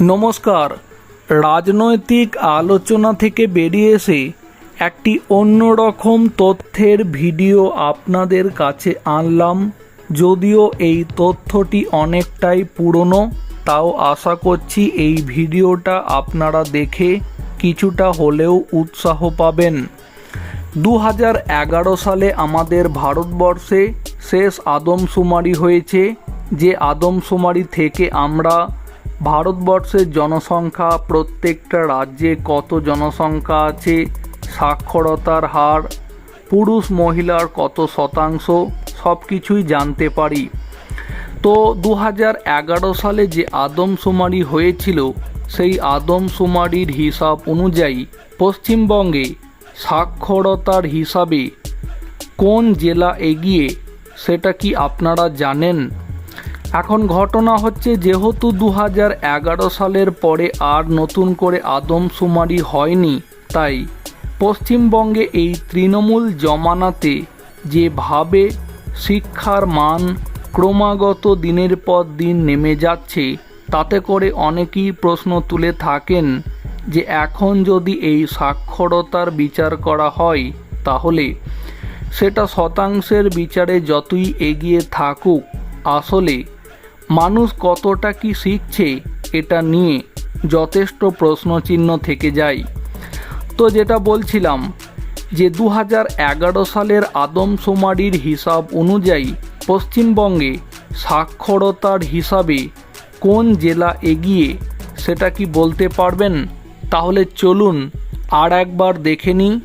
নমস্কার। রাজনৈতিক আলোচনা থেকে বেরিয়ে এসে একটি অন্যরকম তথ্যের ভিডিও আপনাদের কাছে আনলাম। যদিও এই তথ্যটি অনেকটাই পুরনো, তাও আশা করছি এই ভিডিওটা আপনারা দেখে কিছুটা হলেও উৎসাহ পাবেন। দু সালে আমাদের ভারতবর্ষে শেষ আদমশুমারি হয়েছে। যে আদমশুমারি থেকে আমরা ভারতবর্ষের জনসংখ্যা প্রত্যেকটা রাজ্যে কত জনসংখ্যা আছে? সাক্ষরতার হার, পুরুষ মহিলার কত শতাংশ? সব কিছুই জানতে পারি। তো দু সালে যে আদমশুমারি হয়েছিল, সেই আদমশুমারির হিসাব অনুযায়ী পশ্চিমবঙ্গে সাক্ষরতার হিসাবে কোন জেলা এগিয়ে, সেটা কি আপনারা জানেন? এখন ঘটনা হচ্ছে, যেহেতু দু সালের পরে আর নতুন করে আদমশুমারি হয়নি, তাই পশ্চিমবঙ্গে এই তৃণমূল জমানাতে যেভাবে শিক্ষার মান ক্রমাগত দিনের পর দিন নেমে যাচ্ছে, তাতে করে অনেকেই প্রশ্ন তুলে থাকেন যে এখন যদি এই সাক্ষরতার বিচার করা হয়, তাহলে সেটা শতাংশের বিচারে যতই এগিয়ে থাকুক, আসলে মানুষ কতটা কি শিখছে এটা নিয়ে যথেষ্ট প্রশ্নচিহ্ন থেকে যায়। তো যেটা বলছিলাম যে দু সালের আদমশুমারির হিসাব অনুযায়ী পশ্চিমবঙ্গে সাক্ষরতার হিসাবে কোন জেলা এগিয়ে সেটা কি বলতে পারবেন? তাহলে চলুন আর একবার দেখে নিই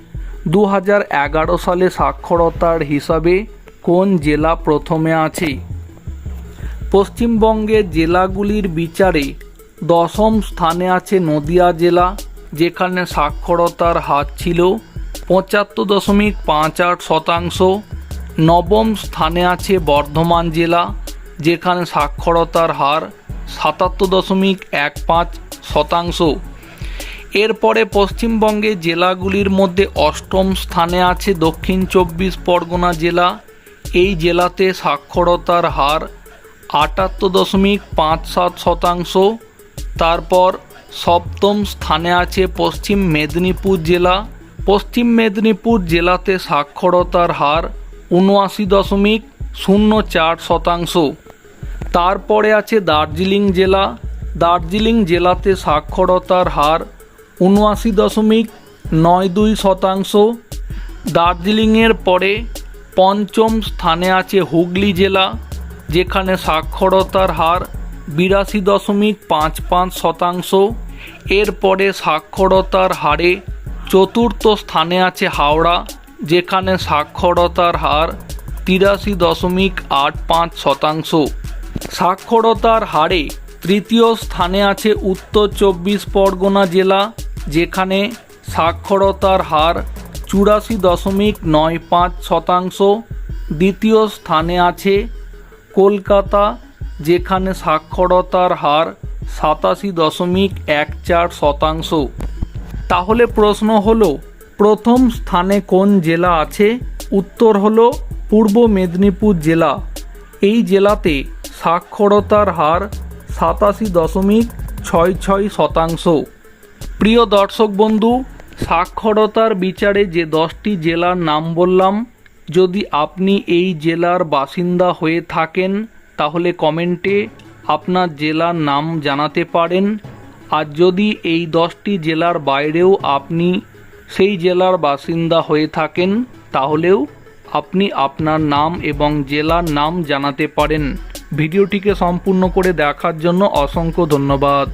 দু সালে সাক্ষরতার হিসাবে কোন জেলা প্রথমে আছে। পশ্চিমবঙ্গের জেলাগুলির বিচারে দশম স্থানে আছে নদিয়া জেলা, যেখানে সাক্ষরতার হার ছিল পঁচাত্তর দশমিক পাঁচ আট শতাংশ। নবম স্থানে আছে বর্ধমান জেলা, যেখানে সাক্ষরতার হার সাতাত্তর দশমিক এক পাঁচ শতাংশ। এরপরে পশ্চিমবঙ্গে জেলাগুলির মধ্যে অষ্টম স্থানে আছে দক্ষিণ চব্বিশ পরগনা জেলা। এই জেলাতে সাক্ষরতার হার আটাত্তর দশমিক পাঁচ সাত শতাংশ। তারপর সপ্তম স্থানে আছে পশ্চিম মেদিনীপুর জেলা। পশ্চিম মেদিনীপুর জেলাতে সাক্ষরতার হার উনআশি দশমিক শূন্য চার শতাংশ। তারপরে আছে দার্জিলিং জেলা। দার্জিলিং জেলাতে সাক্ষরতার হার উনআশি দশমিক নয় দুই শতাংশ। দার্জিলিংয়ের পরে পঞ্চম স্থানে আছে হুগলি জেলা। যেখানে সাক্ষরতার হার বিরাশি দশমিক পাঁচ পাঁচ শতাংশ। এরপরে সাক্ষরতার হারে চতুর্থ স্থানে আছে হাওড়া, যেখানে সাক্ষরতার হার তিরাশি দশমিক আট পাঁচ শতাংশ। সাক্ষরতার হারে তৃতীয় স্থানে আছে উত্তর চব্বিশ পরগনা জেলা, যেখানে সাক্ষরতার হার চুরাশি দশমিক নয় পাঁচ শতাংশ। দ্বিতীয় স্থানে আছে কলকাতা, যেখানে সাক্ষরতার হার সাতাশি দশমিক এক চার শতাংশ। তাহলে প্রশ্ন হলো, প্রথম স্থানে কোন জেলা আছে? উত্তর হলো, পূর্ব মেদিনীপুর জেলা। এই জেলাতে সাক্ষরতার হার সাতাশি দশমিক ছয় ছয় শতাংশ। প্রিয় দর্শক বন্ধু, সাক্ষরতার বিচারে যে দশটি জেলার নাম বললাম যদি আপনি এই জেলার বাসিন্দা হয়ে থাকেন, তাহলে কমেন্টে আপনার জেলার নাম জানাতে পারেন। আর যদি এই দশটি জেলার বাইরেও আপনি সেই জেলার বাসিন্দা হয়ে থাকেন, তাহলেও আপনি আপনার নাম এবং জেলার নাম জানাতে পারেন। ভিডিওটিকে সম্পূর্ণ করে দেখার জন্য অসংখ্য ধন্যবাদ।